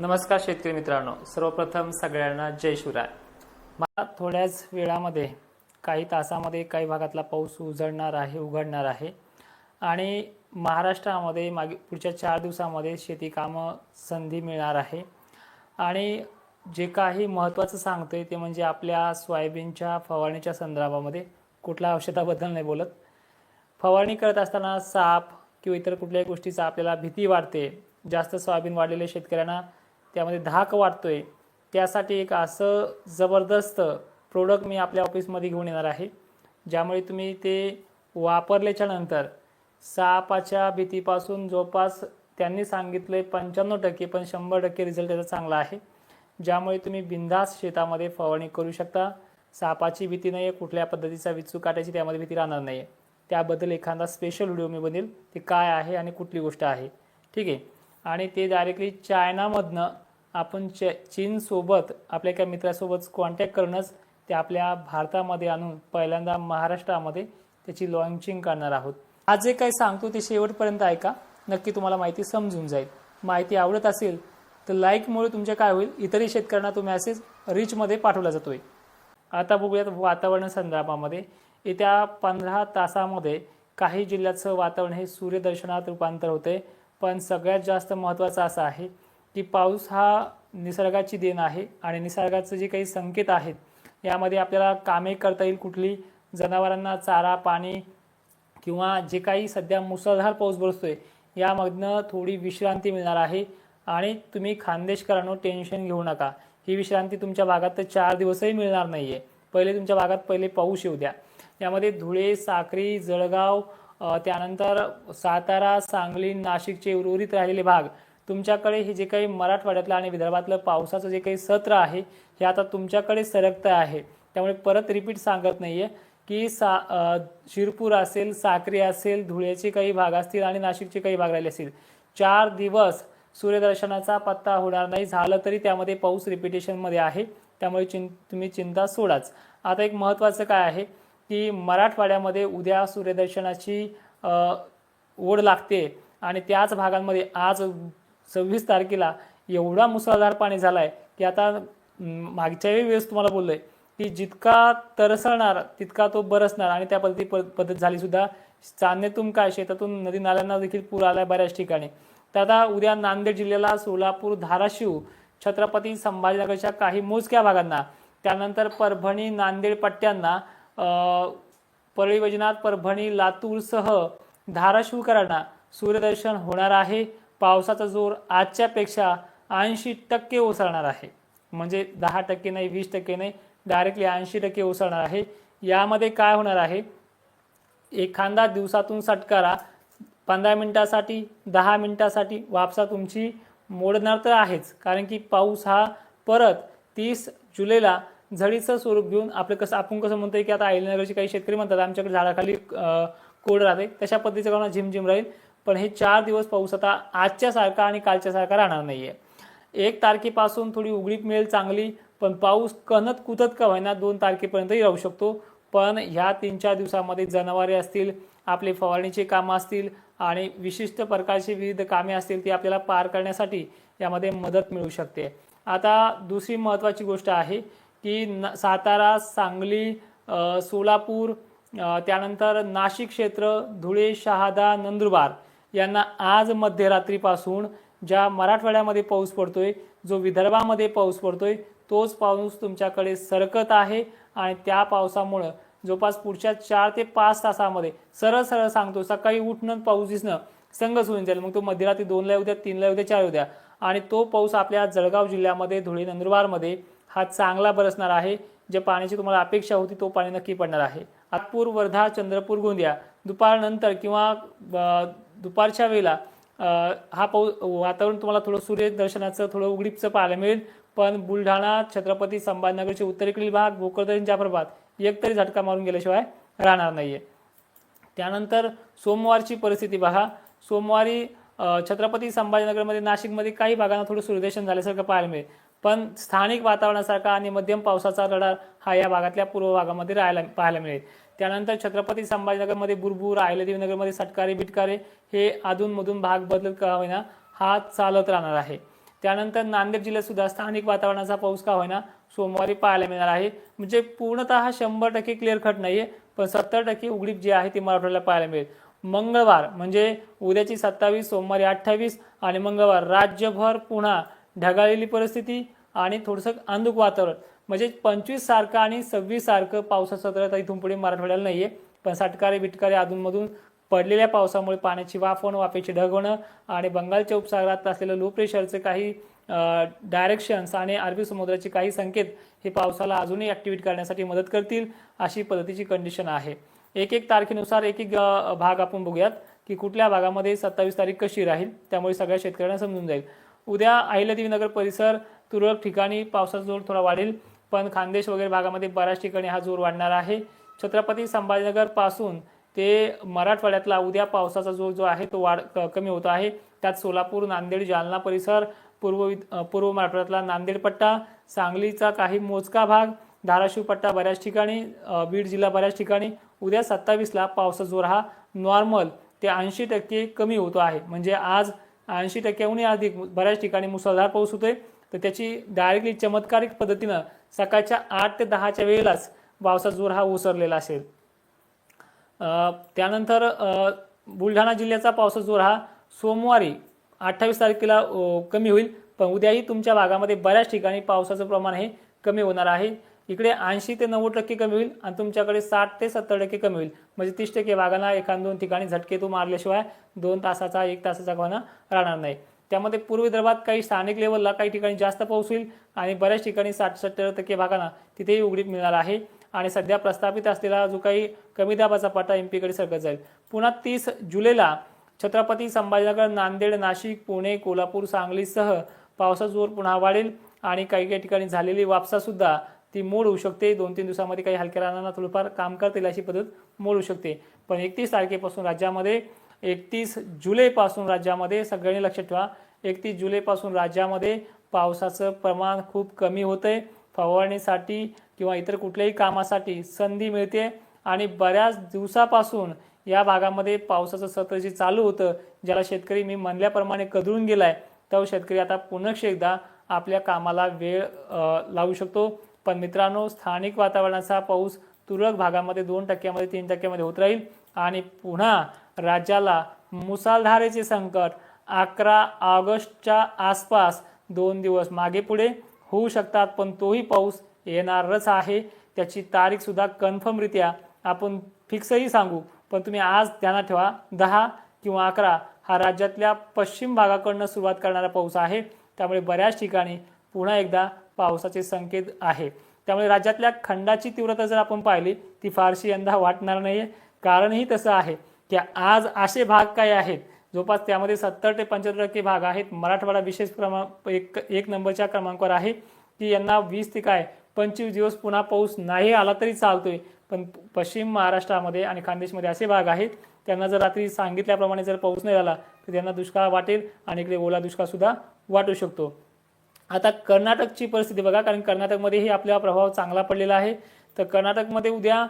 नमस्कार शेतकरी मित्रांनो. सर्वप्रथम सगळ्यांना जय शिवराय. मला थोड्याच वेळामध्ये काही तासामध्ये काही भागातला पाऊस उजळणार आहे उघडणार आहे. आणि महाराष्ट्रामध्ये मागे पुढच्या चार दिवसामध्ये शेती कामं संधी मिळणार आहे. आणि जे काही महत्त्वाचं सांगतोय ते म्हणजे आपल्या सोयाबीनच्या फवारणीच्या संदर्भामध्ये कुठल्या औषधाबद्दल नाही बोलत. फवारणी करत असताना साप किंवा इतर कुठल्याही गोष्टीचा आपल्याला भीती वाढते जास्त सोयाबीन वाढलेल्या शेतकऱ्यांना त्यामध्ये धाक वाटतोय त्यासाठी एक असं जबरदस्त प्रोडक्ट मी आपल्या ऑफिसमध्ये घेऊन येणार आहे. ज्यामुळे तुम्ही ते वापरल्याच्या नंतर सापाच्या भीतीपासून जवळपास त्यांनी सांगितलं पंच्याण्णव टक्के पण शंभर टक्के रिझल्ट त्याचा चांगला आहे. ज्यामुळे तुम्ही बिंदास शेतामध्ये फवारणी करू शकता. सापाची भीती नाही आहे कुठल्या पद्धतीचा विचू काटायची त्यामध्ये भीती राहणार नाही आहे त्याबद्दल एखादा स्पेशल व्हिडिओ मी बनेल ते काय आहे आणि कुठली गोष्ट आहे. ठीक आहे? आणि ते डायरेक्टली चायनामधनं आपण च चीनसोबत आपल्या एका मित्रासोबत कॉन्टॅक्ट करूनच ते आपल्या भारतामध्ये आणून पहिल्यांदा महाराष्ट्रामध्ये त्याची लॉन्चिंग करणार आहोत. आज जे काही सांगतो ते शेवटपर्यंत ऐका. नक्की तुम्हाला माहिती समजून जाईल. माहिती आवडत असेल तर लाईकमुळे तुमच्या काय होईल? इतरही शेतकऱ्यांना तो मॅसेज रिचमध्ये पाठवला जातोय. आता बघूयात वातावरण संदर्भामध्ये. येत्या पंधरा तासामध्ये काही जिल्ह्याचं वातावरण हे सूर्यदर्शनात रूपांतर होते पण सगळ्यात जास्त महत्त्वाचं असं आहे की पाऊस हा निसर्गाची देण आहे आणि निसर्गाचं जे काही संकेत आहेत यामध्ये आपल्याला कामे करता येईल कुठली? जनावरांना चारा पाणी किंवा जे काही सध्या मुसळधार पाऊस बरसतोय यामधनं थोडी विश्रांती मिळणार आहे. आणि तुम्ही खानदेशकरांनो टेन्शन घेऊ नका. ही विश्रांती तुमच्या भागात तर चार दिवसही मिळणार नाही आहे पहिले तुमच्या भागात पहिले पाऊस येऊ द्या. यामध्ये धुळे साक्री जळगाव त्यानंतर सातारा सांगली नाशिकचे उर्वरित राहिलेले भाग तुमच्याकडे हे जे काही मराठवाड्यातलं आणि विदर्भातलं पावसाचं जे काही सत्र आहे हे आता तुमच्याकडे सरकतं आहे. त्यामुळे परत रिपीट सांगत नाही आहे की सा शिरपूर असेल साक्री असेल धुळ्याचे काही भाग असतील आणि नाशिकचे काही भाग राहिले असतील. चार दिवस सूर्यदर्शनाचा पत्ता होणार नाही झालं तरी त्यामध्ये पाऊस रिपिटेशनमध्ये आहे. त्यामुळे चिं तुम्ही चिंता सोडाच. आता एक महत्त्वाचं काय आहे की मराठवाड्यामध्ये उद्या सूर्यदर्शनाची ओढ लागते आणि त्याच भागांमध्ये आज सव्वीस तारखेला एवढा मुसळधार पाणी झाला आहे की आता मागच्याही वेळेस तुम्हाला बोललोय की जितका तरसळणार तितका तो बरसणार आणि त्या पद्धती पद्धत झाली सुद्धा चांदणेतून काय शेतातून नदी नाल्यांना देखील पूर आलाय बऱ्याच ठिकाणी. तर आता उद्या नांदेड जिल्ह्याला सोलापूर धाराशिव छत्रपती संभाजीनगरच्या काही मोजक्या भागांना त्यानंतर परभणी नांदेड पट्ट्यांना परळी वैजनाथ परभणी लातूरसह धाराशिवकरांना सूर्यदर्शन होणार आहे. पावसाचा जोर आजच्यापेक्षा ऐंशी टक्के ओसरणार आहे. म्हणजे दहा टक्के नाही वीस टक्के नाही डायरेक्टली ऐंशी टक्के ओसरणार आहे. यामध्ये काय होणार आहे? एखादा दिवसातून सटकारा पंधरा मिनटासाठी दहा मिनटासाठी वापसा तुमची मोडणार तर आहेच. कारण की पाऊस हा परत तीस जुलैला झडीचं स्वरूप घेऊन आपलं कसं आपण कसं म्हणतोय की आता आईलनगरचे काही शेतकरी म्हणतात आमच्याकडे झाडाखाली कोड राहते तशा पद्धतीचं कारण झिमझिम राहील? पण हे चार दिवस पाऊस आता आजच्या सारखा आणि कालच्या सारखा राहणार नाहीये. एक तारखेपासून थोडी उघडीप मिळेल चांगली पण पाऊस कणत कुतत का होईना दोन तारखेपर्यंतही राहू शकतो. पण ह्या तीन चार दिवसामध्ये जनावरे असतील आपले फवारणीचे कामं असतील आणि विशिष्ट प्रकारची विविध कामे असतील ती आपल्याला पार करण्यासाठी यामध्ये मदत मिळू शकते. आता दुसरी महत्त्वाची गोष्ट आहे की न सातारा सांगली सोलापूर त्यानंतर नाशिक क्षेत्र धुळे शहादा नंदुरबार यांना आज मध्यरात्रीपासून ज्या मराठवाड्यामध्ये पाऊस पडतोय जो विदर्भामध्ये पाऊस पडतोय तोच पाऊस तुमच्याकडे सरकत आहे. आणि त्या पावसामुळं जवळपास पुढच्या चार ते पाच तासामध्ये सरळ सरळ सांगतो सकाळी उठणं पाऊस दिसणं संगच होऊन जाईल. मग तो मध्यरात्री दोनला येऊ द्या तीनला उद्या द्या चार उद्या द्या. आणि तो पाऊस आपल्या जळगाव जिल्ह्यामध्ये धुळे नंदुरबारमध्ये हा चांगला बरसणार आहे. जे पाण्याची तुम्हाला अपेक्षा होती तो पाणी नक्की पडणार आहे. नागपूर वर्धा चंद्रपूर गोंदिया दुपारनंतर किंवा दुपारच्या वेळेला हा पाऊस वातावरण तुम्हाला थोडं सूर्यदर्शनाचं थोडं उघडीपचं पाहायला मिळेल. पण बुलढाणा छत्रपती संभाजीनगरचे उत्तरेकडील भाग भोकरदन जाफरबाद एक तरी झटका मारून गेल्याशिवाय राहणार नाहीये. त्यानंतर सोमवारची परिस्थिती पहा सोमवारी छत्रपती संभाजीनगरमध्ये नाशिकमध्ये काही भागांना थोडं सूर्यदर्शन झाल्यासारखं पाहायला मिळेल. पण स्थानिक वातावरणासारखा आणि मध्यम पावसाचा रडार हा या भागातल्या पूर्व भागामध्ये राहायला पाहायला मिळेल. त्यानंतर छत्रपती संभाजीनगरमध्ये बुरबुर अहिल्यादेवीनगरमध्ये सटकारे बिटकारे हे अधूनमधून भाग बदलत का होईना हा चालत राहणार आहे. त्यानंतर नांदेड जिल्ह्यात सुद्धा स्थानिक वातावरणाचा पाऊस का होईना सोमवारी पाहायला मिळणार आहे. म्हणजे पूर्णतः शंभर टक्के क्लिअर कट नाही आहे पण सत्तर टक्के उघडीप जी आहे ती मराठवाड्याला पाहायला मिळेल. मंगळवार म्हणजे उद्याची सत्तावीस सोमवारी अठ्ठावीस आणि मंगळवार राज्यभर पुन्हा ढगाळलेली परिस्थिती आणि थोडंसं अंधुक वातावरण. म्हणजे पंचवीस सारखं आणि सव्वीस सारखं पावसाचं तर आता इथून पुढे मराठवाड्याला नाहीये. पण साटकारे बिटकारे अधूनमधून पडलेल्या पावसामुळे पाण्याची वाफ होणं वाफेची ढग होणं आणि बंगालच्या उपसागरात असलेलं लो प्रेशरचे काही डायरेक्शन्स आणि अरबी समुद्राचे काही संकेत हे पावसाला अजूनही ॲक्टिव्हेट करण्यासाठी मदत करतील अशी पद्धतीची कंडिशन आहे. एक एक तारखेनुसार एक एक भाग आपण बघूयात की कुठल्या भागामध्ये सत्तावीस तारीख कशी राहील त्यामुळे सगळ्या शेतकऱ्यांना समजून जाईल. उद्या अहिल्यादेवी नगर परिसर तुरळक ठिकाणी पावसाचा जोर थोडा वाढेल. पण खानदेश वगैरे भागामध्ये बऱ्याच ठिकाणी हा जोर वाढणार आहे. छत्रपती संभाजीनगरपासून ते मराठवाड्यातला उद्या पावसाचा जोर जो आहे तो वाढ क- कमी होतो आहे. त्यात सोलापूर नांदेड जालना परिसर पूर्व पूर्व मराठवाड्यातला नांदेड पट्टा सांगलीचा काही मोजका भाग धाराशिव पट्टा बऱ्याच ठिकाणी बीड जिल्हा बऱ्याच ठिकाणी. उद्या सत्तावीसला पावसाचा जोर हा नॉर्मल ते ऐंशी टक्के कमी होतो आहे. म्हणजे आज ऐंशी टक्क्याहूनही अधिक बऱ्याच ठिकाणी मुसळधार पाऊस होतोय. तर त्याची डायरेक्टली चमत्कारिक पद्धतीनं सकाळच्या आठ ते दहाच्या वेळेलाच पावसाचा जोर हा ओसरलेला असेल. त्यानंतर बुलढाणा जिल्ह्याचा पावसाचा जोर हा सोमवारी अठ्ठावीस तारखेला कमी होईल. पण उद्याही तुमच्या भागामध्ये बऱ्याच ठिकाणी पावसाचं प्रमाण हे कमी होणार आहे. इकडे ऐंशी ते नव्वद टक्के कमी होईल आणि तुमच्याकडे साठ ते सत्तर टक्के कमी होईल. म्हणजे तीस टक्के भागांना एखाद दोन ठिकाणी झटके तो मारल्याशिवाय दोन तासाचा एक तासाचा कोणा राहणार नाही. त्यामध्ये पूर्व विदर्भात काही स्थानिक लेवलला काही ठिकाणी जास्त पाऊस होईल आणि बऱ्याच ठिकाणी साठ सत्तर टक्के भागांना तिथेही उघडीप मिळणार आहे. आणि सध्या प्रस्थापित असलेला जो काही कमी दाबाचा पाटा एम पीकडे सरकत जाईल. पुन्हा तीस जुलैला छत्रपती संभाजीनगर नांदेड नाशिक पुणे कोल्हापूर सांगलीसह पावसाचा जोर पुन्हा वाढेल आणि काही काही ठिकाणी झालेली वापसासुद्धा ती मोड होऊ शकते. दोन तीन दिवसामध्ये काही हलक्या रानांना थोडंफार काम करतील अशी पद्धत मोड होऊ शकते. पण एकतीस तारखेपासून राज्यामध्ये एकतीस जुलैपासून राज्यामध्ये सगळ्यांनी लक्षात ठेवा एकतीस जुलैपासून राज्यामध्ये पावसाचं प्रमाण खूप कमी होतंय. फवारणीसाठी किंवा इतर कुठल्याही कामासाठी संधी मिळते आणि बऱ्याच दिवसापासून या भागामध्ये पावसाचं सत्र जे चालू होतं ज्याला शेतकरी मी म्हणल्याप्रमाणे कदळून गेलाय तो शेतकरी आता पुन्हा एकदा आपल्या कामाला वेळ लावू शकतो. पण मित्रांनो स्थानिक वातावरणाचा पाऊस तुरळक भागामध्ये दोन टक्क्यामध्ये तीन टक्क्यामध्ये होत राहील आणि पुन्हा राज्याला मुसळधारेचे संकट अकरा ऑगस्टच्या आसपास दोन दिवस मागे पुढे होऊ शकतात पण तोही पाऊस येणारच आहे. त्याची तारीखसुद्धा कन्फर्मरित्या आपण फिक्सही सांगू पण तुम्ही आज ध्यानात ठेवा दहा किंवा अकरा हा राज्यातल्या पश्चिम भागाकडनं सुरुवात करणारा पाऊस आहे. त्यामुळे बऱ्याच ठिकाणी पुन्हा एकदा पावसाचे संकेत आहे. त्यामुळे राज्यातल्या खंडाची तीव्रता जर आपण पाहिली ती फारशी यंदा वाटणार नाही आहे कारणही तसं आहे. की आज असे भाग काय आहेत? जवळपास त्यामध्ये सत्तर ते पंच्याहत्तर टक्के भाग आहेत. मराठवाडा विशेष क्रमांक एक एक नंबरच्या क्रमांकावर आहे की यांना वीस ते काय? पंचवीस दिवस पुन्हा पाऊस नाही आला तरी चालतोय. पण पश्चिम महाराष्ट्रामध्ये आणि खानदेशमध्ये असे भाग आहेत. त्यांना जर रात्री सांगितल्याप्रमाणे जर पाऊस नाही झाला तर त्यांना दुष्काळ वाटेल आणि इकडे ओला दुष्काळसुद्धा वाटू शकतो. आता कर्नाटकची परिस्थिती बघा कारण कर्नाटकमध्येही आपला प्रभाव चांगला पडलेला आहे. तर कर्नाटकमध्ये उद्या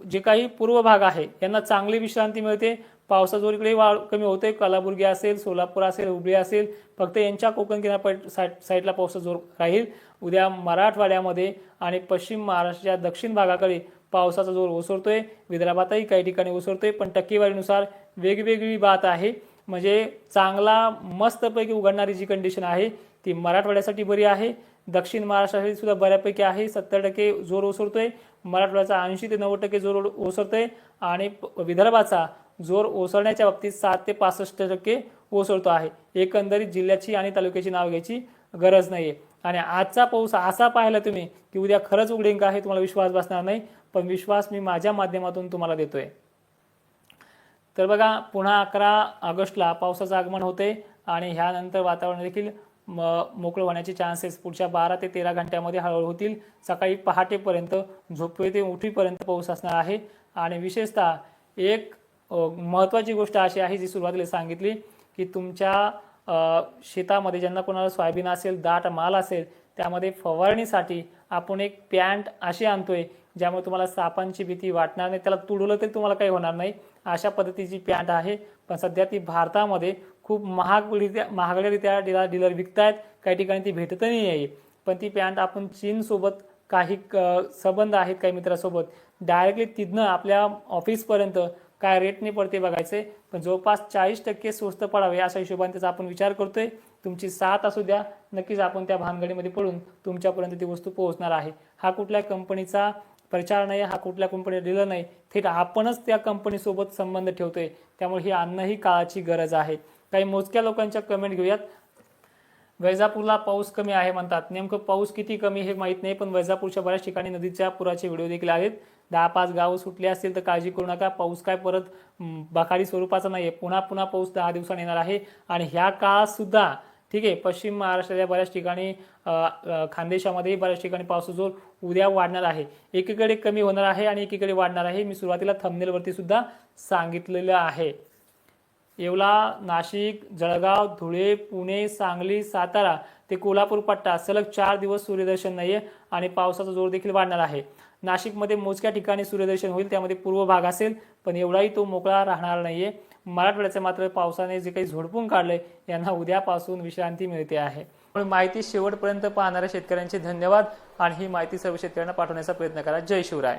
जे काही पूर्व भाग आहे यांना चांगली विश्रांती मिळते. पावसाजोर इकडे वाढ कमी होते. कलाबुर्गी असेल सोलापूर असेल हुबळी असेल फक्त यांच्या कोकण किनारपट साईड साईडला पावसाचा जोर राहील. उद्या मराठवाड्यामध्ये आणि पश्चिम महाराष्ट्राच्या दक्षिण भागाकडे पावसाचा जोर ओसरतोय. विदर्भातही काही ठिकाणी ओसरतोय पण टक्केवारीनुसार वेगवेगळी बात आहे. म्हणजे चांगला मस्तपैकी उघडणारी जी कंडिशन आहे ती मराठवाड्यासाठी बरी आहे. दक्षिण महाराष्ट्रासाठी सुद्धा बऱ्यापैकी आहे. सत्तर टक्के जोर ओसरतोय. मराठवाड्याचा ऐंशी ते नव्वद टक्के जोर ओसरतोय. आणि विदर्भाचा जोर ओसरण्याच्या बाबतीत सात ते पासष्ट टक्के ओसरतो आहे. एकंदरीत जिल्ह्याची आणि तालुक्याची नाव घ्यायची गरज नाहीये. आणि आजचा पाऊस असा पाहिला तुम्ही की उद्या खरंच उघडेन का हे तुम्हाला विश्वास बसणार नाही. पण विश्वास मी माझ्या माध्यमातून तुम्हाला देतोय. तर बघा पुन्हा अकरा ऑगस्टला पावसाचं आगमन होते आणि ह्यानंतर वातावरण देखील म मोकळं होण्याचे चान्सेस पुढच्या बारा ते तेरा घंट्यामध्ये हळूहळू होतील. सकाळी पहाटेपर्यंत झोपे ते उठीपर्यंत पाऊस असणार आहे. आणि विशेषतः एक महत्त्वाची गोष्ट अशी आहे जी सुरुवातीला सांगितली की तुमच्या शेतामध्ये ज्यांना कोणाला सोयाबीन असेल दाट माल असेल त्यामध्ये फवारणीसाठी आपण एक पॅन्ट अशी आणतोय ज्यामुळे तुम्हाला सापांची भीती वाटणार नाही त्याला तुडवलं तरी तुम्हाला काही होणार नाही. अशा पद्धतीची पॅन्ट आहे. पण सध्या ती भारतामध्ये खूप महागरित्या महागड्यारित्या डीलर डीलर विकतायत. काही ठिकाणी ती भेटतही आहे पण ती पॅन्ट आपण चीनसोबत काही क- संबंध आहेत काही मित्रासोबत. डायरेक्टली तिथनं आपल्या ऑफिसपर्यंत काय रेटने पडते बघायचे. पण जवळपास चाळीस टक्के स्वस्त पडावे अशा हिशोबाने त्याचा आपण विचार करतोय. तुमची साथ असू द्या. नक्कीच आपण त्या भानगडीमध्ये पडून तुमच्यापर्यंत ती वस्तू पोहोचणार आहे. हा कुठल्या कंपनीचा प्रचार नाही हा कुठल्या कंपनी डीलर नाही. थेट आपणच त्या कंपनीसोबत संबंध ठेवतोय. त्यामुळे ही आणणं ही काळाची गरज आहे. काही मोजक्या लोकांच्या कमेंट घेऊयात. वैजापूरला पाऊस कमी आहे म्हणतात. नेमकं पाऊस किती कमी हे माहीत नाही पण वैजापूरच्या बऱ्याच ठिकाणी नदीच्या पुराचे व्हिडिओ देखील आहेत. दहा पाच गावं सुटली असतील तर काळजी करू नका. पाऊस काय परत बखाडी स्वरूपाचा नाही आहे पुन्हा पुन्हा पाऊस दहा दिवसांनी येणार आहे. आणि ह्या काळात सुद्धा ठीक आहे पश्चिम महाराष्ट्राच्या बऱ्याच ठिकाणी खानदेशामध्येही बऱ्याच ठिकाणी पावसाचा जोर उद्या वाढणार आहे. एकीकडे कमी होणार आहे आणि एकीकडे वाढणार आहे. मी सुरुवातीला थंबनेलवरती सुद्धा सांगितलेलं आहे. येवला नाशिक जळगाव धुळे पुणे सांगली सातारा ते कोल्हापूर पट्टा सलग चार दिवस सूर्यदर्शन नाही आहे आणि पावसाचा जोर देखील वाढणार आहे. नाशिकमध्ये मोजक्या ठिकाणी सूर्यदर्शन होईल त्यामध्ये पूर्व भाग असेल पण एवढाही तो मोकळा राहणार नाही आहे मराठवाड्याचं मात्र पावसाने जे काही झोडपून काढले यांना उद्यापासून विश्रांती मिळते आहे. पण माहिती शेवटपर्यंत पाहणाऱ्या शेतकऱ्यांचे धन्यवाद आणि ही माहिती सर्व शेतकऱ्यांना पाठवण्याचा प्रयत्न करा. जय शिवराय.